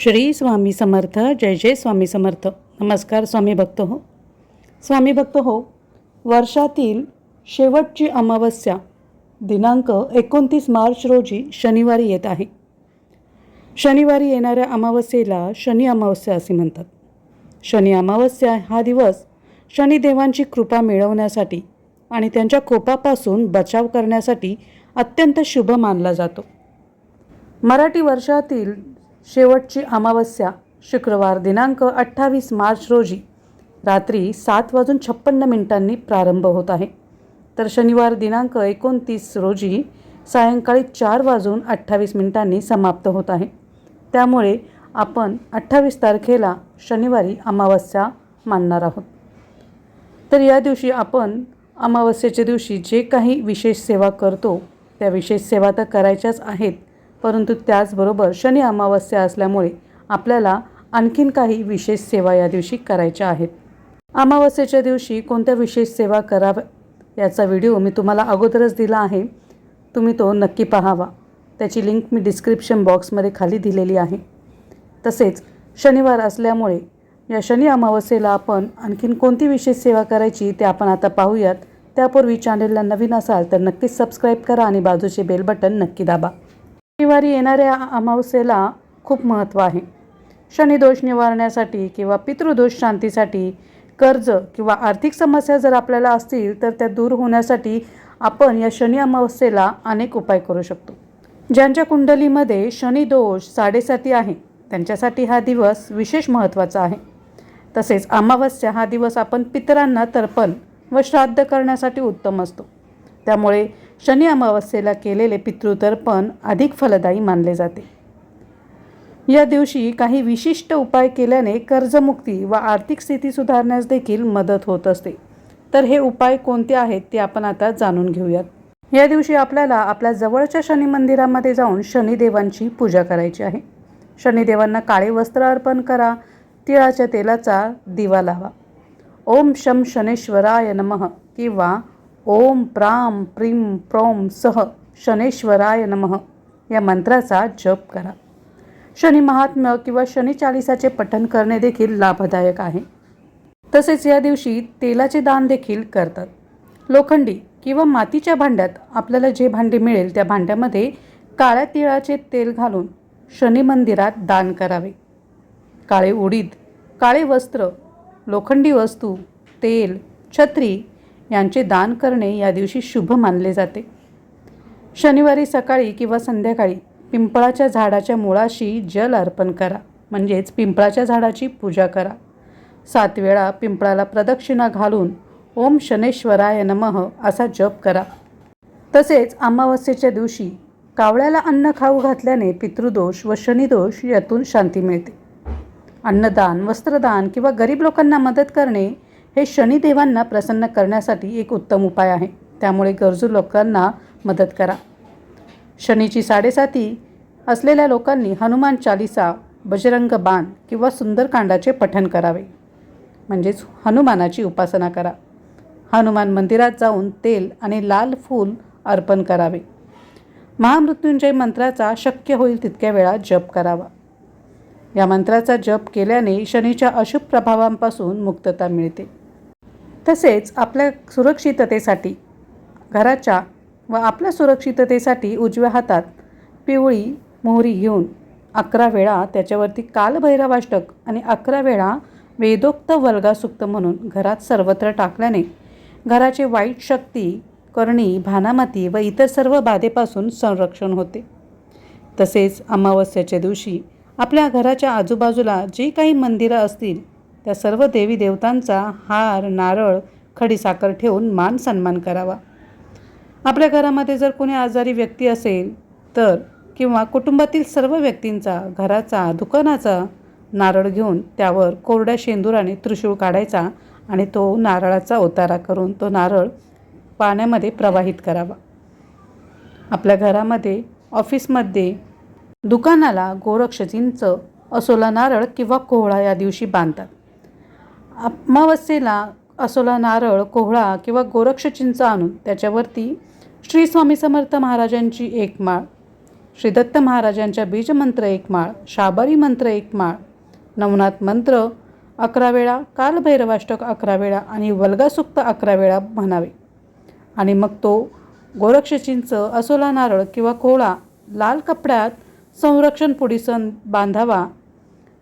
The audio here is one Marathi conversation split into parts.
श्री स्वामी समर्थ जय जय स्वामी समर्थ. नमस्कार स्वामी भक्त हो. स्वामी भक्त हो वर्षातील शेवटची अमावस्या दिनांक एकोणतीस मार्च रोजी शनिवारी येत आहे. शनिवारी येणाऱ्या अमावस्येला शनी अमावस्या असे म्हणतात. शनी अमावस्या हा दिवस शनिदेवांची कृपा मिळवण्यासाठी आणि त्यांच्या कोपापासून बचाव करण्यासाठी अत्यंत शुभ मानला जातो. मराठी वर्षातील शेवटची अमावस्या शुक्रवार दिनांक अठ्ठावीस मार्च रोजी रात्री सात वाजून छप्पन्न मिनिटांनी प्रारंभ होत आहे. तर शनिवार दिनांक एकोणतीस रोजी सायंकाळी चार वाजून अठ्ठावीस मिनिटांनी समाप्त होत आहे. त्यामुळे आपण अठ्ठावीस तारखेला शनिवारी अमावस्या मानणार आहोत. तर या दिवशी आपण अमावस्येच्या दिवशी जे काही विशेष सेवा करतो त्या विशेष सेवा तर करायच्याच आहेत परंतु त्याचबरोबर शनी अमावस्या असल्यामुळे आपल्याला आणखीन काही विशेष सेवा या दिवशी करायच्या आहेत. अमावस्येच्या दिवशी कोणत्या विशेष सेवा कराव्या याचा व्हिडिओ मी तुम्हाला अगोदरच दिला आहे. तुम्ही तो नक्की पाहावा. त्याची लिंक मी डिस्क्रिप्शन बॉक्समध्ये खाली दिलेली आहे. तसेच शनिवार असल्यामुळे या शनी अमावस्येला आपण आणखीन कोणती विशेष सेवा करायची ते आपण आता पाहूयात. त्यापूर्वी चॅनलला नवीन असाल तर नक्कीच सबस्क्राईब करा आणि बाजूचे बेल बटन नक्की दाबा. शनिवारी येणाऱ्या अमावस्येला खूप महत्त्व आहे. शनिदोष निवारण्यासाठी किंवा पितृदोष शांतीसाठी कर्ज किंवा आर्थिक समस्या जर आपल्याला असतील तर त्या दूर होण्यासाठी आपण या शनी अमावस्येला अनेक उपाय करू शकतो. ज्यांच्या कुंडलीमध्ये शनिदोष साडेसाती आहे त्यांच्यासाठी हा दिवस विशेष महत्त्वाचा आहे. तसेच अमावस्या हा दिवस आपण पितरांना तर्पण व श्राद्ध करण्यासाठी उत्तम असतो. त्यामुळे शनी अमावस्येला केलेले पितृतर्पण अधिक फलदायी मानले जाते. या दिवशी काही विशिष्ट उपाय केल्याने कर्जमुक्ती व आर्थिक स्थिती सुधारण्यास देखील मदत होत असते. तर हे उपाय कोणते आहेत ते आपण आता जाणून घेऊयात. या दिवशी आपल्याला आपल्या जवळच्या शनी मंदिरामध्ये जाऊन शनिदेवांची पूजा करायची आहे. शनिदेवांना काळे वस्त्र अर्पण करा तिळाच्या तेलाचा दिवा लावा. ओम शम शनेश्वराय नमः किंवा ओम प्राम प्रीम प्रोम सह शनेश्वराय नमः या मंत्राचा जप करा. शनी महात्म्य किंवा शनी चालिसाचे पठन करणे देखील लाभदायक आहे. तसेच या दिवशी तेलाचे दान देखील करतात. लोखंडी किंवा मातीच्या भांड्यात आपल्याला जे भांडे मिळेल त्या भांड्यामध्ये काळ्या तिळाचे तेल घालून शनी मंदिरात दान करावे. काळे उडीद काळे वस्त्र लोखंडी वस्तू तेल छत्री यांचे दान करणे या दिवशी शुभ मानले जाते. शनिवारी सकाळी किंवा संध्याकाळी पिंपळाच्या झाडाच्या मुळाशी जल अर्पण करा म्हणजेच पिंपळाच्या झाडाची पूजा करा. सात वेळा पिंपळाला प्रदक्षिणा घालून ओम शनेश्वराय नमः असा जप करा. तसेच अमावस्येच्या दिवशी कावळ्याला अन्न खाऊ घातल्याने पितृदोष व शनिदोष यातून शांती मिळते. अन्नदान वस्त्रदान किंवा गरीब लोकांना मदत करणे हे शनिदेवांना प्रसन्न करण्यासाठी एक उत्तम उपाय आहे. त्यामुळे गरजू लोकांना मदत करा. शनीची साडेसाती असलेल्या लोकांनी हनुमान चालिसा बजरंग बाण किंवा सुंदरकांडाचे पठण करावे. म्हणजेच हनुमानाची उपासना करा. हनुमान मंदिरात जाऊन तेल आणि लाल फूल अर्पण करावे. महामृत्युंजय मंत्राचा शक्य होईल तितक्या वेळा जप करावा. या मंत्राचा जप केल्याने शनीच्या अशुभ प्रभावांपासून मुक्तता मिळते. तसेच आपल्या सुरक्षिततेसाठी घराच्या व आपल्या सुरक्षिततेसाठी उजव्या हातात पिवळी मोहरी घेऊन अकरा वेळा त्याच्यावरती कालभैरवाष्टक आणि अकरा वेळा वेदोक्त वल्गासुक्त म्हणून घरात सर्वत्र टाकल्याने घराचे वाईट शक्ती करणी भानामती व इतर सर्व बाधेपासून संरक्षण होते. तसेच अमावस्याच्या दिवशी आपल्या घराच्या आजूबाजूला जे काही मंदिरं असतील त्या सर्व देवी देवतांचा हार नारळ खडीसाखर ठेवून मान सन्मान करावा. आपल्या घरामध्ये जर कोणी आजारी व्यक्ती असेल तर किंवा कुटुंबातील सर्व व्यक्तींचा घराचा दुकानाचा नारळ घेऊन त्यावर कोरड्या शेंदुराने त्रिशूळ काढायचा आणि तो नारळाचा उतारा करून तो नारळ पाण्यामध्ये प्रवाहित करावा. आपल्या घरामध्ये ऑफिसमध्ये दुकानाला गोरक्षजींचं असोला नारळ किंवा कोहळा या दिवशी बांधतात. अमावस्येला असोला नारळ कोहळा किंवा गोरक्ष चिंच आणून त्याच्यावरती श्री स्वामी समर्थ महाराजांची एक माळ श्री दत्त महाराजांच्या बीजमंत्र एक माळ शाबारी मंत्र एक माळ नवनाथ मंत्र अकरा वेळा कालभैरवाष्टक अकरा वेळा आणि वल्गासुक्त अकरा वेळा म्हणावे. आणि मग तो गोरक्ष चिंच असोला नारळ किंवा कोळा लाल कपड्यात संरक्षण पुढीसन बांधावा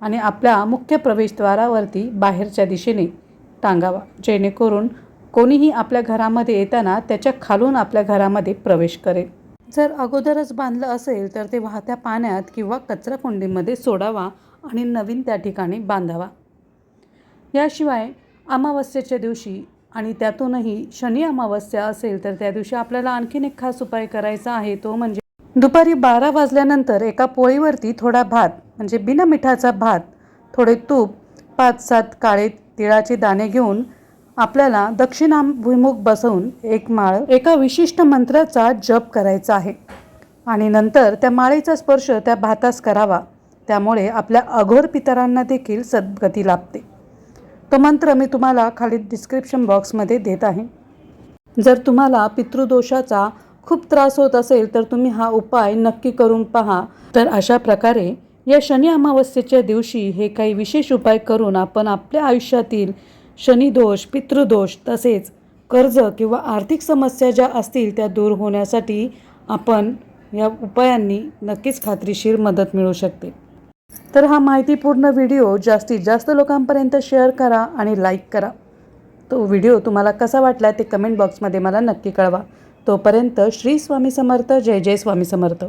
आणि आपल्या मुख्य प्रवेशद्वारावरती बाहेरच्या दिशेने टांगावा जेणेकरून कोणीही आपल्या घरामध्ये येताना त्याच्या खालून आपल्या घरामध्ये प्रवेश करेल. जर अगोदरच बांधलं असेल तर ते वाहत्या पाण्यात किंवा कचरा कुंडीमध्ये सोडावा आणि नवीन त्या ठिकाणी बांधावा. याशिवाय अमावस्येच्या दिवशी आणि त्यातूनही शनी अमावस्या असेल तर त्या दिवशी आपल्याला आणखीन एक खास उपाय करायचा आहे तो म्हणजे दुपारी बारा वाजल्यानंतर एका पोळीवरती थोडा भात म्हणजे बिना मिठाचा भात थोडे तूप पाच सात काळे तिळाचे दाणे घेऊन आपल्याला दक्षिणाभिमुख बसवून एक माळ एका विशिष्ट मंत्राचा जप करायचा आहे. आणि नंतर त्या माळेचा स्पर्श त्या भातास करावा. त्यामुळे आपल्या अघोर पितरांना देखील सद्गती लाभते. तो मंत्र मी तुम्हाला खाली डिस्क्रिप्शन बॉक्समध्ये देत आहे. जर तुम्हाला पितृदोषाचा खूप त्रास होत असेल तर तुम्ही हा उपाय नक्की करून पहा. तर अशा प्रकारे या शनी अमावस्येच्या दिवशी हे काही विशेष उपाय करून आपण आपल्या आयुष्यातील शनिदोष पितृदोष तसेच कर्ज किंवा आर्थिक समस्या ज्या असतील त्या दूर होण्यासाठी आपण या उपायांनी नक्कीच खात्रीशीर मदत मिळू शकते. तर हा माहितीपूर्ण व्हिडिओ जास्तीत जास्त लोकांपर्यंत शेअर करा आणि लाईक करा. तो व्हिडिओ तुम्हाला कसा वाटला ते कमेंट बॉक्समध्ये मला नक्की कळवा. तोपर्यंत श्री स्वामी समर्थ जय जय स्वामी समर्थ.